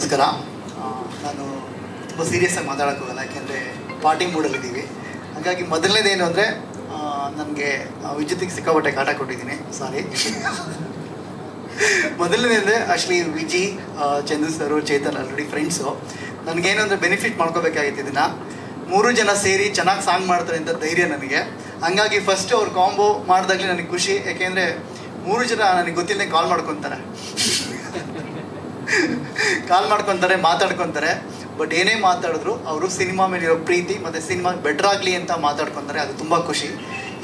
ನಮಸ್ಕಾರ. ನಾನು ತುಂಬ ಸೀರಿಯಸ್ ಆಗಿ ಮಾತಾಡೋಕೆ ಹೋಗಲ್ಲ, ಯಾಕೆಂದರೆ ಪಾರ್ಟಿ ಮೂಡಲ್ಲಿದ್ದೀವಿ ಹಾಗಾಗಿ ಮೊದಲನೇದೇನು ಅಂದರೆ ನನಗೆ ವಿದ್ಯುತ್ತಿಗೆ ಸಿಕ್ಕಾಪಟ್ಟೆ ಕಾಟ ಕೊಟ್ಟಿದ್ದೀನಿ. ಸಾರಿ ಮೊದಲನೇ ಅಂದರೆ actually Viji Chandra Chandu sir, Chetan already friends ನನಗೇನು ಅಂದರೆ ಬೆನಿಫಿಟ್ ಮಾಡ್ಕೋಬೇಕಾಗಿತ್ತು ಇದನ್ನು. ಮೂರು ಜನ ಸೇರಿ ಚೆನ್ನಾಗಿ ಸಾಂಗ್ ಮಾಡ್ತಾರೆ ಅಂತ ಧೈರ್ಯ ನನಗೆ. ಹಂಗಾಗಿ ಫಸ್ಟ್ ಅವ್ರು ಕಾಂಬೋ ಮಾಡಿದಾಗಲೇ ನನಗೆ ಖುಷಿ. ಯಾಕೆಂದರೆ ಮೂರು ಜನ ನನಗೆ ಗೊತ್ತಿಲ್ಲದೆ ಕಾಲ್ ಮಾಡ್ಕೊತಾರೆ. ಕಾಲ್ ಮಾಡ್ಕೊತಾರೆ, ಮಾತಾಡ್ಕೊತಾರೆ. ಬಟ್ ಏನೇ ಮಾತಾಡಿದ್ರು ಅವರು ಸಿನಿಮಾ ಮೇಲೆ ಇರೋ ಪ್ರೀತಿ ಮತ್ತು ಸಿನಿಮಾ ಬೆಟರ್ ಆಗಲಿ ಅಂತ ಮಾತಾಡ್ಕೊತಾರೆ. ಅದು ತುಂಬ ಖುಷಿ.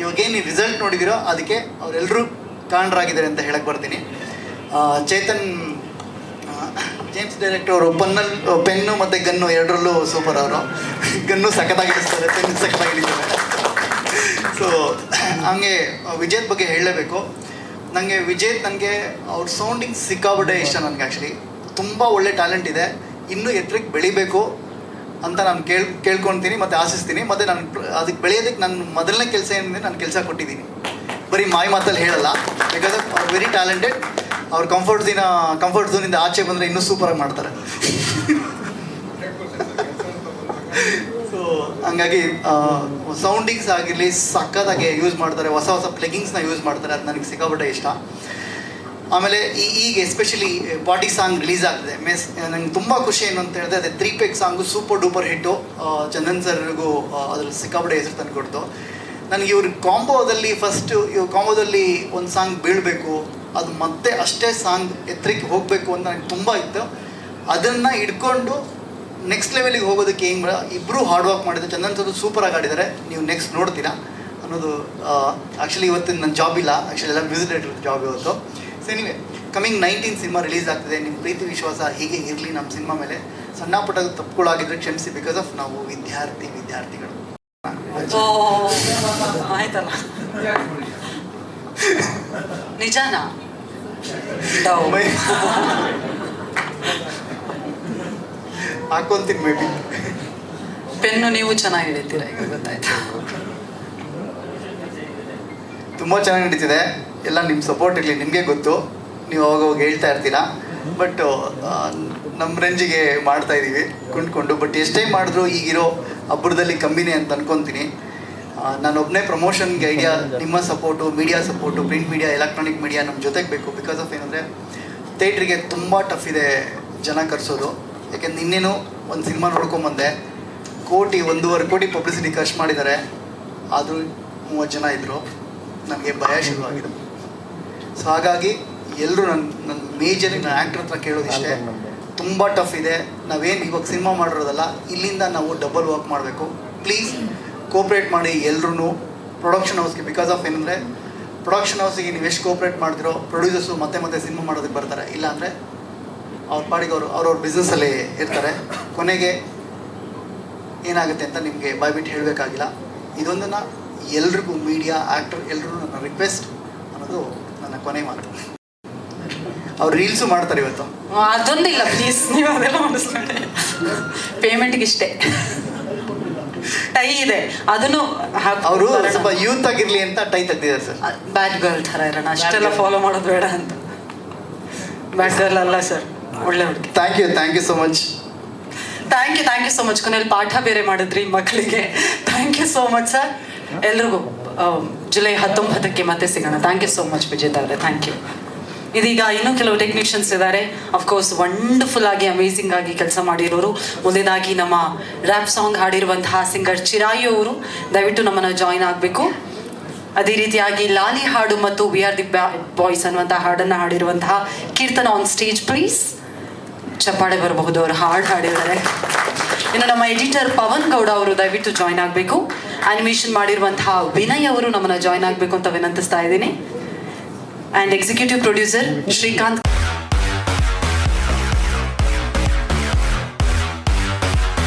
ಇವಾಗ ಏನು ರಿಸಲ್ಟ್ ನೋಡಿದಿರೋ ಅದಕ್ಕೆ ಅವರೆಲ್ಲರೂ ಕಾರಣರಾಗಿದ್ದಾರೆ ಅಂತ ಹೇಳಕ್ಕೆ ಬರ್ತೀನಿ. ಚೇತನ್ ಜೇಮ್ಸ್ ಡೈರೆಕ್ಟರ್ ಅವರು ಪನ್ನಲ್ಲಿ ಪೆನ್ನು ಮತ್ತು ಗನ್ನು ಎರಡರಲ್ಲೂ ಸೂಪರ್ ಅವರು. ಗನ್ನು ಸಖತ್ತಾಗಿ ಪೆನ್ನು ಸಖತ್ತಾಗಿ ಸೊ ಹಂಗೆ ವಿಜಯ್ ಬಗ್ಗೆ ಹೇಳಲೇಬೇಕು. ನನಗೆ ವಿಜಯ್ ನನಗೆ ಅವ್ರ ಸೌಂಡಿಂಗ್ ಸಿಕ್ಕಾಬಿಟ್ಟೆ ಇಷ್ಟ ನನಗೆ ಆ್ಯಕ್ಚುಲಿ ತುಂಬ ಒಳ್ಳೆ ಟ್ಯಾಲೆಂಟ್ ಇದೆ. ಇನ್ನೂ ಎತ್ತರಕ್ಕೆ ಬೆಳಿಬೇಕು ಅಂತ ನಾನು ಕೇಳ್, ಕೇಳ್ಕೊತೀನಿ ಮತ್ತು ಆಶಿಸ್ತೀನಿ. ಮತ್ತು ನಾನು ಅದಕ್ಕೆ ಬೆಳೆಯೋದಕ್ಕೆ ನನ್ನ ಮೊದಲನೇ ಕೆಲಸ ಏನಿದೆ ನಾನು ಕೆಲಸ ಕೊಟ್ಟಿದ್ದೀನಿ. ಬರೀ ಮಾಯ ಮಾತಲ್ಲಿ ಹೇಳಲ್ಲ. ಬಿಕಾಸ್ ಅವ್ರು ವೆರಿ ಟ್ಯಾಲೆಂಟೆಡ್ ಅವ್ರ ಕಂಫರ್ಟ್ ದಿನ ಕಂಫರ್ಟ್ ಝೋನಿಂದ ಆಚೆ ಬಂದರೆ ಇನ್ನೂ ಸೂಪರಾಗಿ ಮಾಡ್ತಾರೆ. ಸೊ ಹಂಗಾಗಿ ಸೌಂಡಿಂಗ್ಸ್ ಆಗಿರಲಿ ಸಕ್ಕತ್ತಾಗಿ ಯೂಸ್ ಮಾಡ್ತಾರೆ. ಹೊಸ ಹೊಸ ಪ್ಲಗಿಂಗ್ಸ್ನ ಯೂಸ್ ಮಾಡ್ತಾರೆ. ಅದು ನನಗೆ ಸಿಕ್ಕಾಪಟ್ಟೆ ಇಷ್ಟ. ಆಮೇಲೆ ಈ ಈಗ ಎಸ್ಪೆಷಲಿ ಬಾಡಿ ಸಾಂಗ್ ರಿಲೀಸ್ ಆಗಿದೆ ಮೆಸ್ ನಂಗೆ ತುಂಬ ಖುಷಿ ಏನು ಅಂತ ಹೇಳಿದ್ರೆ ಅದೇ ತ್ರೀ ಪೇಕ್ song super duper hit Chandan ಸರ್ಗೂ ಅದ್ರಲ್ಲಿ ಸಿಕ್ಕಾಪಟ್ಟೆ ಹೆಸರು ತಂದು ಕೊಡ್ತು. ನನಗೆ ಇವ್ರ ಕಾಂಬೋದಲ್ಲಿ ಫಸ್ಟ್ ಇವ್ರ ಕಾಂಬೋದಲ್ಲಿ ಒಂದು ಸಾಂಗ್ ಬೀಳಬೇಕು, ಅದು ಮತ್ತೆ ಅಷ್ಟೇ ಸಾಂಗ್ ಎತ್ತರಕ್ಕೆ ಹೋಗಬೇಕು ಅಂತ ನನಗೆ ತುಂಬ ಇತ್ತು. ಅದನ್ನು ಇಟ್ಕೊಂಡು ನೆಕ್ಸ್ಟ್ ಲೆವೆಲಿಗೆ ಹೋಗೋದಕ್ಕೆ ಏನು ಬೇಡ ಇಬ್ಬರು ಹಾರ್ಡ್ ವರ್ಕ್ ಮಾಡಿದ್ರು ಚಂದನ್ ಸರ್ ಸೂಪರಾಗಿ ಆಡಿದ್ದಾರೆ ನೀವು ನೆಕ್ಸ್ಟ್ ನೋಡ್ತೀರಾ ಅನ್ನೋದು ಆ್ಯಕ್ಚುಲಿ ಇವತ್ತಿನ ನನ್ನ ಜಾಬ್ ಇಲ್ಲ. ಆ್ಯಕ್ಚುಲಿ ಎಲ್ಲ ಮ್ಯೂಸಿಕ್ ಡೈರೆಕ್ಟರ್ ಜಾಬ್ ಇವತ್ತು. So anyway coming nineteen cinema release ಆಗ್ತಿದೆ. ನಿಮ್ಮ ಪ್ರೀತಿ ವಿಶ್ವಾಸ ಹೀಗೆ ಇರಲಿ ನಮ್ಮ ಸಿನಿಮಾ ಮೇಲೆ. ಸಣ್ಣ ಪುಟ್ಟ ತಪ್ಪುಗಳಾಗಿದ್ರೆ ಕ್ಷಮಿಸಿ ಬಿಕಾಸ್ ಆಫ್ ನಾವು ವಿದ್ಯಾರ್ಥಿ ವಿದ್ಯಾರ್ಥಿಗಳು. ಆಯ್ತಲ್ಲ. ನಿಜಾನಾ? ಹಾಕೊಂತೀನಿ ಮೇ ಬಿ ಪೆನ್ನು ನೀವು ಚೆನ್ನಾಗಿ ಹಿಡಿತೀರ ಈಗ ಗೊತ್ತಾಯ್ತಾ. ತುಂಬ ಚೆನ್ನಾಗಿ ನಡೀತಿದೆ. ಎಲ್ಲ ನಿಮ್ಮ ಸಪೋರ್ಟ್ ಇರಲಿ, ನಿಮಗೆ ಗೊತ್ತು. ನೀವು ಅವಾಗ ಅವಾಗ ಹೇಳ್ತಾ ಇರ್ತೀರಾ. ಬಟ್ ನಮ್ಮ ರೇಂಜಿಗೆ ಮಾಡ್ತಾ ಇದ್ದೀವಿ ಕುಂಡ್ಕೊಂಡು ಬಟ್ ಎಷ್ಟೇ ಮಾಡಿದ್ರು ಈಗಿರೋ ಹಬ್ಬರದಲ್ಲಿ ಕಮ್ಮಿನೇ ಅಂತ ಅನ್ಕೊತೀನಿ. ನಾನು ಒಬ್ಬನೇ ಪ್ರಮೋಷನ್ಗೆ ಐಡಿಯಾ ನಿಮ್ಮ support media support print media electronic media ನಮ್ಮ ಜೊತೆಗೆ ಬೇಕು. ಬಿಕಾಸ್ ಆಫ್ ಏನಂದರೆ ಥಿಯೇಟ್ರಿಗೆ ತುಂಬ ಟಫ್ ಇದೆ ಜನ ಕರೆಸೋದು. ಯಾಕೆಂದ್ರೆ ನಿನ್ನೇನು ಒಂದು ಸಿನಿಮಾ ನೋಡ್ಕೊಂಬಂದೆ ಕೋಟಿ, ಒಂದೂವರೆ ಕೋಟಿ ಪಬ್ಲಿಸಿಟಿ ಖರ್ಚು ಮಾಡಿದ್ದಾರೆ. ಆದರೂ ಮೂವತ್ತು ಜನ ಇದ್ದರು ನನಗೆ ಭಯ ಶುರುವಾಗಿದೆ. ಸೊ ಹಾಗಾಗಿ ಎಲ್ಲರೂ ನನ್ನ ನನ್ನ ಮೇಜರಿ ನನ್ನ ಆ್ಯಕ್ಟ್ರ್ ಹತ್ರ ಕೇಳೋದಿಷ್ಟೇ ತುಂಬ ಟಫ್ ಇದೆ. ನಾವೇನು ಇವಾಗ ಸಿನಿಮಾ ಮಾಡಿರೋದಲ್ಲ ಇಲ್ಲಿಂದ ನಾವು ಡಬಲ್ ವರ್ಕ್ ಮಾಡಬೇಕು. ಪ್ಲೀಸ್ ಕೋಪ್ರೇಟ್ ಮಾಡಿ ಎಲ್ಲರೂ ಪ್ರೊಡಕ್ಷನ್ ಹೌಸ್ಗೆ ಬಿಕಾಸ್ ಆಫ್ ಏನಂದರೆ ಪ್ರೊಡಕ್ಷನ್ ಹೌಸಿಗೆ ನೀವು ಎಷ್ಟು ಕೋಪ್ರೇಟ್ ಮಾಡಿದ್ರೋ ಪ್ರೊಡ್ಯೂಸರ್ಸು ಮತ್ತೆ ಮತ್ತೆ ಸಿನಿಮಾ ಮಾಡೋದಕ್ಕೆ ಬರ್ತಾರೆ. ಇಲ್ಲಾಂದರೆ ಅವ್ರ ಪಾಡಿಗೆ ಅವರು ಅವ್ರವ್ರ ಬಿಸ್ನೆಸ್ಸಲ್ಲಿ ಇರ್ತಾರೆ. ಕೊನೆಗೆ ಏನಾಗುತ್ತೆ ಅಂತ ನಿಮಗೆ ಬಾಯ್ಬಿಟ್ಟು ಹೇಳಬೇಕಾಗಿಲ್ಲ. ಇದೊಂದನ್ನು ಎಲ್ರಿಗೂ ಮೀಡಿಯಾ ಆ್ಯಕ್ಟರ್ ಎಲ್ಲರೂ ನನ್ನ ರಿಕ್ವೆಸ್ಟ್ ಅನ್ನೋದು ನನ್ನ ಕೊನೆ ಮಾತು. ಅವ್ರು ರೀಲ್ಸು ಮಾಡ್ತಾರೆ ಇವತ್ತು. ಅದೊಂದಿಲ್ಲ ಪ್ಲೀಸ್ ನೀವು ಅದೆಲ್ಲ ಮಾಡಿಸ್ಕೊಂಡೆ ಪೇಮೆಂಟ್ಗೆ ಇಷ್ಟೇ ಟೈ ಇದೆ. ಅದನ್ನು ಅವರು ಸ್ವಲ್ಪ ಯೂತ್ ಆಗಿರಲಿ ಅಂತ ಟೈ ತೆಗ್ದಿದ್ದಾರೆ ಸರ್. ಬ್ಯಾಡ್ ಗರ್ಲ್ ಥರ ಇರೋಣ. ಅಷ್ಟೆಲ್ಲ ಫಾಲೋ ಮಾಡೋದು ಬೇಡ ಅಂತ. ಬ್ಯಾಡ್ ಗರ್ಲ್ ಅಲ್ಲ ಸರ್ ಒಳ್ಳೆ ಹುಡುಗಿ. Thank you thank you so much thank you thank you so much ಕೊನೆಯಲ್ಲಿ ಪಾಠ ಬೇರೆ ಮಾಡಿದ್ರಿ ಮಕ್ಕಳಿಗೆ. Thank you so much sir ಎಲ್ರಿಗೂ. ಜುಲೈ ಹತ್ತೊಂಬತ್ತಕ್ಕೆ ಮತ್ತೆ ಸಿಗೋಣ. ಥ್ಯಾಂಕ್ ಯು ಸೋ ಮಚ್ ವಿಜೇತ ಅವರೇ. ಥ್ಯಾಂಕ್ ಯು ಇದೀಗ ಇನ್ನೂ ಕೆಲವು ಟೆಕ್ನಿಷಿಯನ್ಸ್ ಇದ್ದಾರೆ. ಅಫ್ಕೋರ್ಸ್ ವಂಡರ್ಫುಲ್ ಆಗಿ ಅಮೇಸಿಂಗ್ ಆಗಿ ಕೆಲಸ ಮಾಡಿರೋರು. ಮುಂದೆದಾಗಿ ನಮ್ಮ ರ್ಯಾಪ್ ಸಾಂಗ್ ಹಾಡಿರುವಂತಹ ಸಿಂಗರ್ ಚಿರಾಯಿ ಅವರು. ದಯವಿಟ್ಟು ನಮ್ಮನ್ನು ಜಾಯಿನ್ ಆಗಬೇಕು. ಅದೇ ರೀತಿಯಾಗಿ ಲಾಲಿ ಹಾಡು ಮತ್ತು ವಿ ಆರ್ ದಿ ಬಾಯ್ಸ್ ಅನ್ನುವಂತಹ ಹಾಡನ್ನು ಹಾಡಿರುವಂತಹ ಕೀರ್ತನ ಆನ್ ಸ್ಟೇಜ್ ಪ್ಲೀಸ್ ಚಪ್ಪಾಳೆ ಬರಬಹುದು ಅವರು. ಹಾಡು ಹಾಡಿದ್ದಾರೆ. ಇನ್ನು ನಮ್ಮ ಎಡಿಟರ್ ಪವನ್ ಗೌಡ ಅವರು ದಯವಿಟ್ಟು ಜಾಯಿನ್ ಆಗಬೇಕು. ಅನಿಮೇಷನ್ ಮಾಡಿರುವಂತಹ ವಿನಯ್ ಅವರು ನಮ್ಮನ್ನ ಜಾಯ್ನ್ ಆಗಬೇಕು ಅಂತ ವಿನಂತಿಸ್ತಾ ಇದ್ದೀನಿ. And executive producer Srikanth